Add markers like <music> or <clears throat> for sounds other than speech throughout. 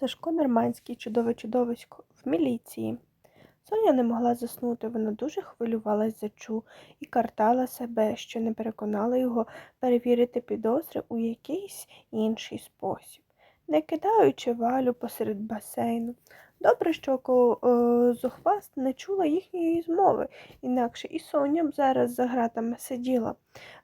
Сашко Нормандський, чудове чудовисько, в міліції. Соня не могла заснути, вона дуже хвилювалась за Чу і картала себе, що не переконала його перевірити підозри у якийсь інший спосіб, не кидаючи валю посеред басейну. Добре, що е, зухваст не чула їхньої змови, інакше і Соня б зараз за гратами сиділа.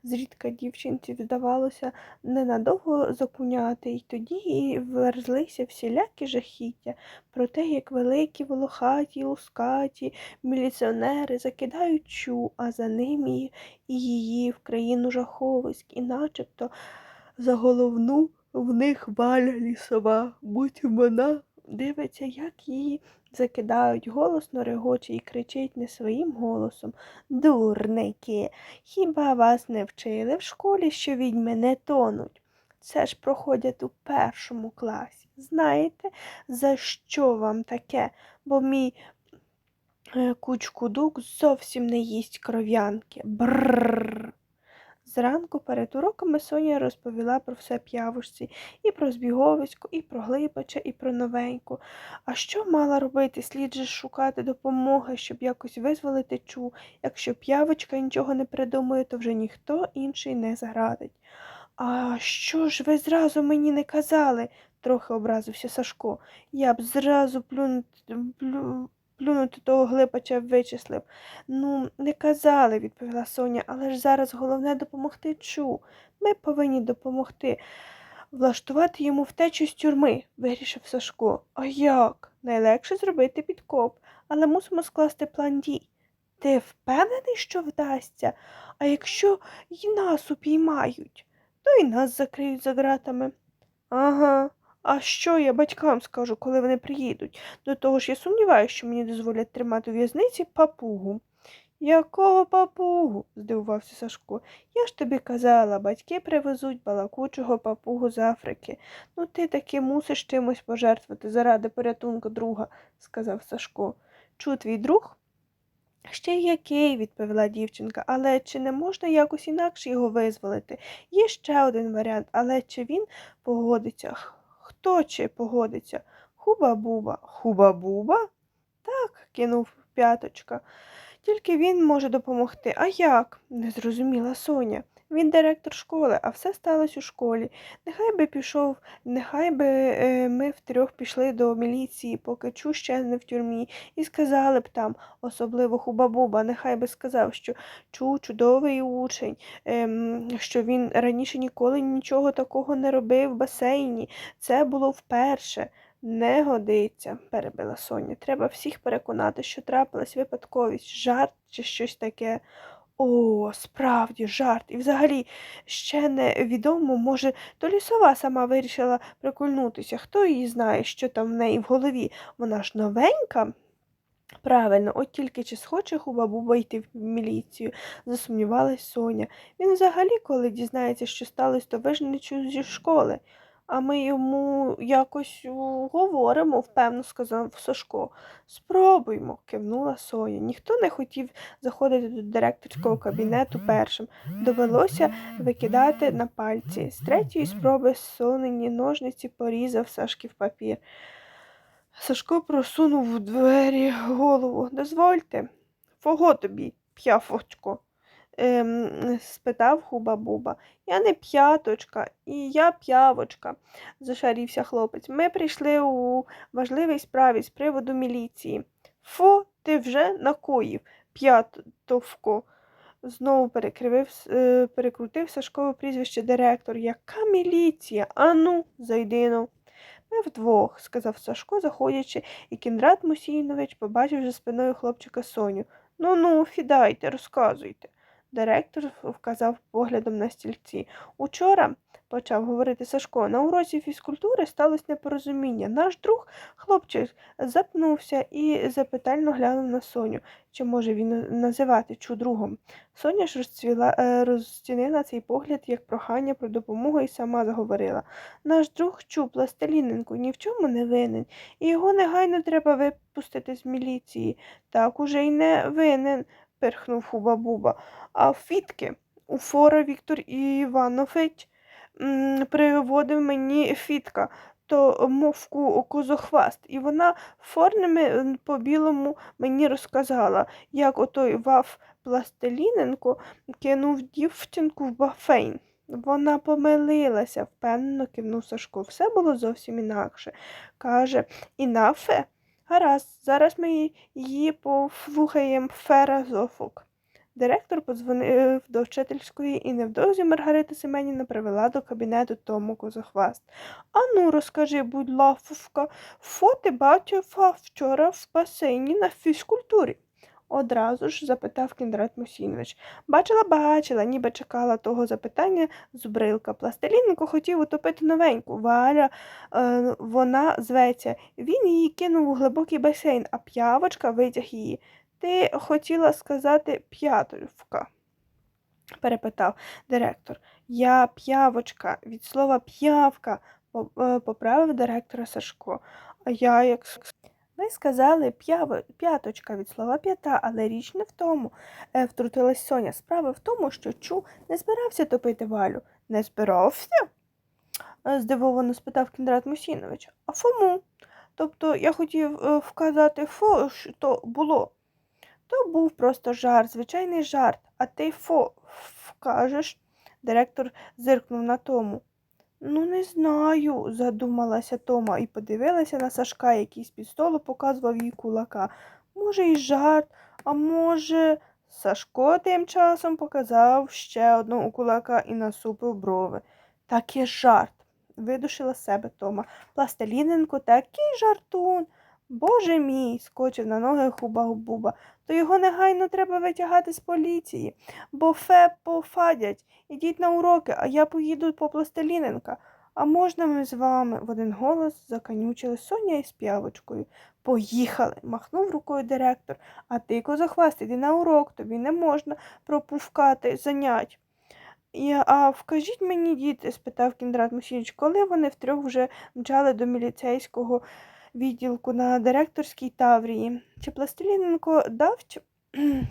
Зрідка дівчинці вдавалося ненадовго закуняти, і тоді їй верзлися всілякі жахіття про те, як великі волохаті, лускаті міліціонери закидають чу, а за ними і її в країну жаховиськ, і начебто за головну в них валя лісова, будь вона дивиться, як її закидають, голосно регоче і кричить не своїм голосом. Дурники, хіба вас не вчили в школі, що відьми не тонуть? Це ж проходять у першому класі. Знаєте, за що вам таке? Бо мій е, кучкудук зовсім не їсть кров'янки. Бррр. Зранку перед уроками Соня розповіла про все п'явушці, і про збіговисько, і про глибача, і про новеньку. А що мала робити? Слід же шукати допомоги, щоб якось визволити чу. Якщо п'явочка нічого не придумає, то вже ніхто інший не зградить. А що ж ви зразу мені не казали? трохи образився Сашко. Я б зразу плюнути, плю, плюнути того глипача вичислив. Ну, не казали, відповіла Соня, але ж зараз головне допомогти чу. Ми повинні допомогти. Влаштувати йому втечу з тюрми, вирішив Сашко. А як? Найлегше зробити підкоп, але мусимо скласти план дій. Ти впевнений, що вдасться? А якщо й нас упіймають, то й нас закриють за ґратами. Ага. А що я батькам скажу, коли вони приїдуть? До того ж я сумніваюся, що мені дозволять тримати у в'язниці папугу. Якого папугу? здивувався Сашко. Я ж тобі казала, батьки привезуть балакучого папугу з Африки. Ну ти таки мусиш чимось пожертвувати заради порятунку друга, сказав Сашко. Чу твій друг? Ще який, відповіла дівчинка, але чи не можна якось інакше його визволити? Є ще один варіант, але чи він погодиться? Хто чи погодиться? Хуба-буба. Хуба-буба? Так, кинув п'яточка. Тільки він може допомогти. А як? не зрозуміла Соня. Він директор школи, а все сталося у школі. Нехай би пішов, нехай би е, ми втрьох пішли до міліції, поки Чу ще не в тюрмі, і сказали б там, особливо Хуба-Буба, нехай би сказав, що Чу чудовий учень, ем, що він раніше ніколи нічого такого не робив в басейні. Це було вперше. Не годиться, перебила Соня. Треба всіх переконати, що трапилась випадковість, жарт чи щось таке. О, справді, жарт. І взагалі ще не відомо, може, то лісова сама вирішила прикульнутися. Хто її знає, що там в неї в голові? Вона ж новенька. Правильно, от тільки чи схоче Хуба-Буба йти в міліцію, засумнівалась Соня. Він взагалі, коли дізнається, що сталося, то вижене чу зі школи. А ми йому якось говоримо, впевно сказав Сашко. Спробуймо, кивнула Соня. Ніхто не хотів заходити до директорського кабінету першим. Довелося викидати на пальці. З третьої спроби сонені ножниці порізав Сашки в папір. Сашко просунув у двері голову. Дозвольте. Фого тобі, п'яфочко? Ем, спитав хуба Буба. Я не п'яточка, і я п'явочка, зашарівся хлопець. Ми прийшли у важливій справі з приводу міліції. Фу, ти вже накоїв, п'ятовко. Знову перекривив, е, перекрутив Сашкове прізвище директор. Яка міліція? Ану, зайдино. Ми вдвох, сказав Сашко, заходячи, і Кіндрат Мусійнович побачив за спиною хлопчика Соню. Ну ну, фідайте, розказуйте. Директор вказав поглядом на стільці. Учора, почав говорити Сашко, на уроці фізкультури сталося непорозуміння. Наш друг, хлопчик, запнувся і запитально глянув на Соню, чи може він називати чу другом. Соня ж розцвіла, е, розцінила цей погляд як прохання про допомогу і сама заговорила. Наш друг чу пластиліненку ні в чому не винен, і його негайно треба випустити з міліції. Так уже й не винен, перхнув хуба-буба. А фітки у фора Віктор Іванович приводив мені фітка. то мовку козохваст, і вона формами м, по білому мені розказала, як отой Ваф Пластиліненко кинув дівчинку в басейн. Вона помилилася, впевнено кивнув Сашко. Все було зовсім інакше. Каже, інафе? Гаразд, зараз ми її послухаємо феразофок. Директор подзвонив до вчительської і невдовзі Маргарита Семеніна привела до кабінету Тому Козохваст. Ану, розкажи, будь ласка, фо ти бачив вчора в басейні на фізкультурі? Одразу ж запитав Кіндрат Мусінович. Бачила, бачила, ніби чекала того запитання зубрилка. Пластиліненко хотів утопити новеньку. Валя, е, вона зветься. Він її кинув у глибокий басейн, а п'явочка витяг її. Ти хотіла сказати п'ятовка? перепитав директор. Я п'явочка, від слова п'явка, е, поправив директора Сашко. А я як ви сказали п'яточка від слова п'ята, але річ не в тому, е, втрутилась Соня. Справа в тому, що Чу не збирався топити Валю. Не збирався? Е, здивовано спитав Кіндрат Мусінович. А Фому? Тобто я хотів е, вказати фо, що було. То був просто жарт, звичайний жарт, а ти фо вкажеш. Директор зиркнув на Тому. Ну, не знаю, задумалася Тома і подивилася на Сашка, який з-під столу показував їй кулака. Може, і жарт, а може. Сашко тим часом показав ще одного кулака і насупив брови. Так і жарт, видушила з себе Тома. Пластиліненко такий жартун. Боже мій, скочив на ноги хуба-буба, то його негайно треба витягати з поліції, бо фе пофадять. Ідіть на уроки, а я поїду по пластиліненка. А можна ми з вами? в один голос заканючили Соня із п'явочкою. Поїхали, махнув рукою директор. А ти, козахваст, іди на урок, тобі не можна пропускати занять. Я, а вкажіть мені, діти, спитав Кіндрат Мусіч, коли вони втрьох вже мчали до міліцейського відділку на директорській таврії. Чи пластиліненко дав чи... <clears throat>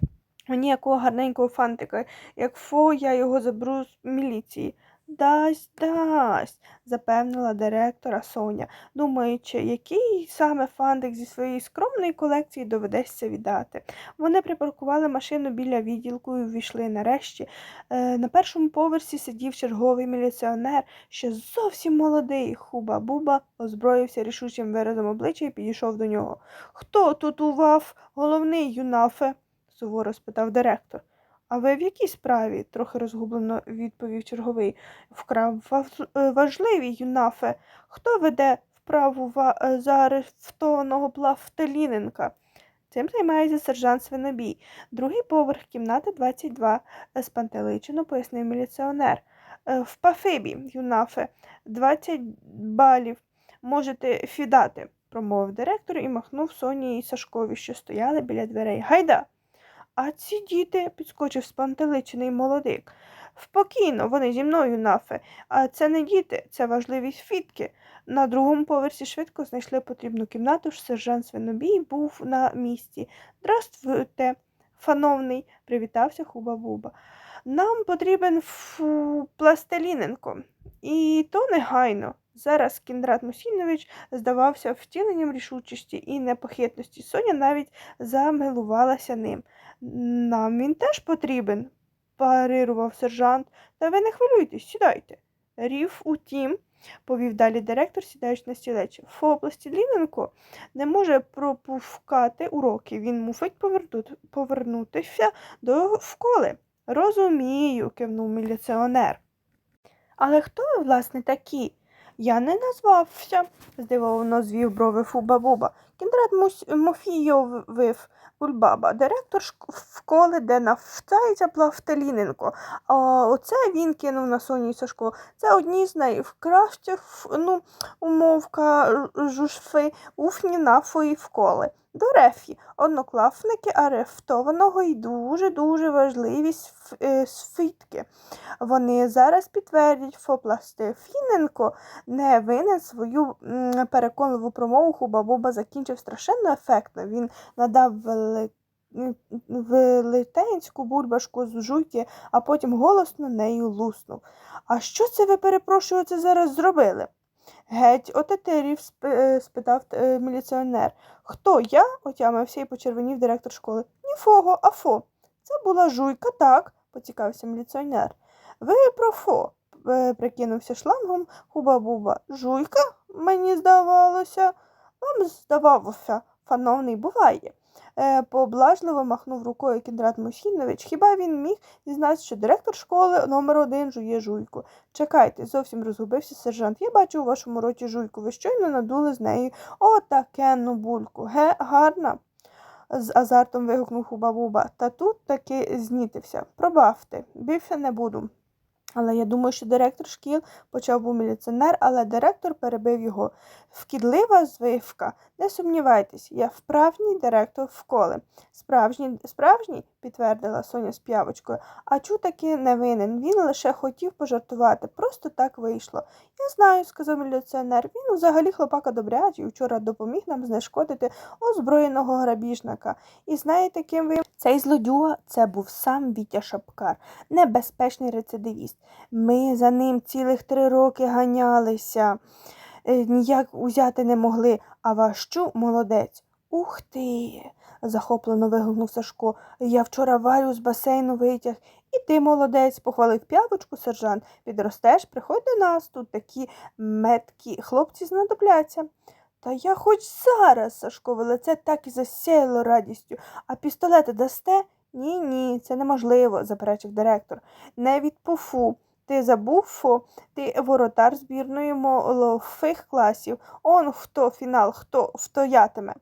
мені якого гарненького фантика, як фо, я його заберу з міліції. Дасть, дасть, запевнила директора Соня, думаючи, який саме фантик зі своєї скромної колекції доведеться віддати. Вони припаркували машину біля відділку і ввійшли нарешті. Е, на першому поверсі сидів черговий міліціонер, ще зовсім молодий. Хуба-буба озброївся рішучим виразом обличчя і підійшов до нього. Хто тут у вас головний, юнафе? суворо спитав директор. А ви в якій справі? трохи розгублено відповів черговий. Вкрав е, юнафе. Хто веде вправу е, заарештованого Плавтеліненка? Цим займається сержант Свинобій. Другий поверх кімнати 22, е, спантеличено пояснив міліціонер. «Е, В пафибі, юнафе, 20 балів. Можете фідати, промовив директор і махнув Соні і Сашкові, що стояли біля дверей. Гайда! А ці діти, підскочив спантеличений молодик. Спокійно, вони зі мною, нафе. А це не діти, це важливі свідки. На другому поверсі швидко знайшли потрібну кімнату, ж сержант Свинобій був на місці. Здравствуйте, фановний, привітався Хуба-Буба. Нам потрібен фу, пластиліненко. І то негайно. Зараз Кіндрат Мусінович здавався втіленням рішучості і непохитності. Соня навіть замилувалася ним. Нам він теж потрібен, парирував сержант. Та ви не хвилюйтесь, сідайте. Рів, утім, повів далі директор, сідаючи на стілець. Фо Пластиліненко не може пропускати уроки. Він мусить повернути, повернутися до школи. Розумію, кивнув міліціонер. Але хто ви, власне, такі? Я не назвався, здивовано звів брови Фуба-Буба. Кіндрат Мус- Мофійовив Бульбаба, директор школи, де навчається Плавтеліненко. А оце він кинув на Соні Сашко. Це одні з найкращих ну, умовка жушфи уфні нафої школи. До рефі, однокласники арештованого і дуже-дуже важливі е, свідки. Вони зараз підтвердять, що Пластефіненко не винен свою переконливу промову Хуба-Буба закінчив страшенно ефектно. Він надав вели... м, велетенську бульбашку з жуйки, а потім голосно нею луснув. А що це ви, перепрошую, зараз зробили? Геть отетерів, е, спитав е, міліціонер. Хто я? отямився і почервонів директор школи. Ніфого, а фо. Це була жуйка, так, поцікавився міліціонер. Ви про фо, е, прикинувся шлангом хуба-буба. Жуйка, мені здавалося. Вам здавалося, фановний, буває. Е, Поблажливо махнув рукою Кіндрат Мосінович. Хіба він міг дізнатися, що директор школи номер один жує жуйку? Чекайте, зовсім розгубився сержант. Я бачу у вашому роті жуйку. Ви щойно надули з нею отакенну бульку. Ге, гарна. з азартом вигукнув хуба-буба. Та тут таки знітився. Пробавте, більше не буду. Але я думаю, що директор шкіл почав був міліціонер, але директор перебив його. Вкідлива звивка. Не сумнівайтесь, я вправній директор школи. Справжній, справжній, підтвердила Соня з п'явочкою, а чу таки не винен. Він лише хотів пожартувати. Просто так вийшло. Я знаю, сказав міліціонер. Він взагалі хлопака добрячий. Вчора допоміг нам знешкодити озброєного грабіжника. І знаєте, ким ви? Цей злодюга це був сам Вітя Шапкар, небезпечний рецидивіст. Ми за ним цілих три роки ганялися, е, ніяк узяти не могли, а ваш чу молодець. Ух ти. захоплено вигукнув Сашко. Я вчора Варю з басейну витяг. І ти молодець, похвалив п'явочку сержант. Підростеш, приходь до нас, тут такі меткі хлопці знадобляться. Та я хоч зараз, Сашкове лице так і засяяло радістю, а пістолети дасте? Ні, ні, це неможливо, заперечив директор. Не від пуфу. Ти забув, фо, ти воротар збірної молодих класів. Он хто фінал, хто втоятиме.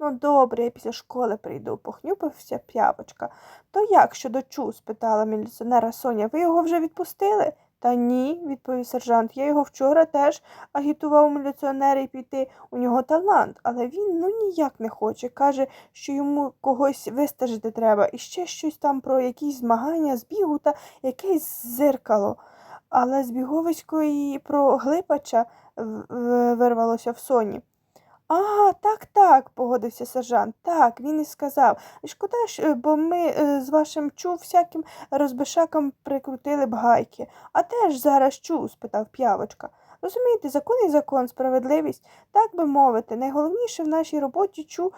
Ну, добре, я після школи прийду, похнюпився п'явочка. То як щодо чу? спитала міліціонера Соня. Ви його вже відпустили? Та ні, відповів сержант. Я його вчора теж агітував міліціонери піти. У нього талант, але він ну ніяк не хоче. Каже, що йому когось вистежити треба, і ще щось там про якісь змагання з бігу та якесь зеркало. Але з біговисько і про глипача вирвалося в соні. А, так, так, погодився сержант. Так, він і сказав. Шкода ж, е, бо ми е, з вашим чу всяким розбишаком прикрутили б гайки. А ж зараз чу? спитав п'явочка. Розумієте, закон і закон, справедливість, так би мовити. Найголовніше в нашій роботі чу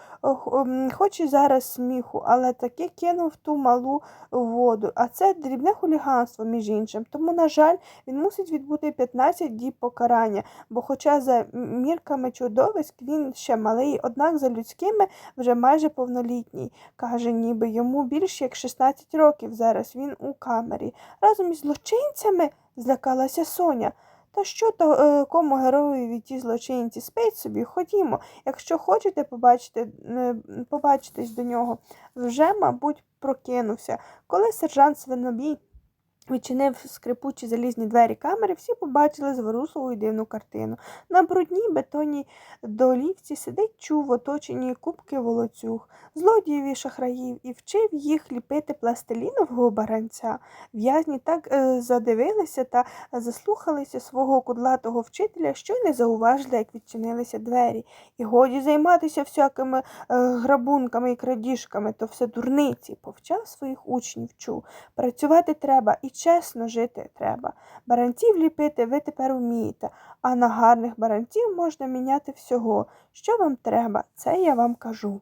хоч і зараз сміху, але таки кинув ту малу воду. А це дрібне хуліганство, між іншим. Тому, на жаль, він мусить відбути 15 діб покарання, бо, хоча за мірками чудовиськ він ще малий, однак за людськими вже майже повнолітній. Каже, ніби йому більше як 16 років зараз він у камері. Разом із злочинцями злякалася Соня. Та що то е, кому героєві ті злочинці? Спить собі, ходімо. Якщо хочете побачити, е, побачитись до нього, вже, мабуть, прокинувся. Коли сержант Свинобій відчинив скрипучі залізні двері камери, всі побачили зворушливу і дивну картину. На брудній бетонній долівці сидить чув в оточенні кубки волоцюг, злодіїв і шахраїв, і вчив їх ліпити пластилінового баранця. В'язні так е, задивилися та заслухалися свого кудлатого вчителя, що й не зауважили, як відчинилися двері. І годі займатися всякими е, грабунками і крадіжками, то все дурниці, повчав своїх учнів чув. Працювати треба і чесно жити треба. Баранців ліпити ви тепер вмієте, а на гарних баранців можна міняти всього. Що вам треба, це я вам кажу.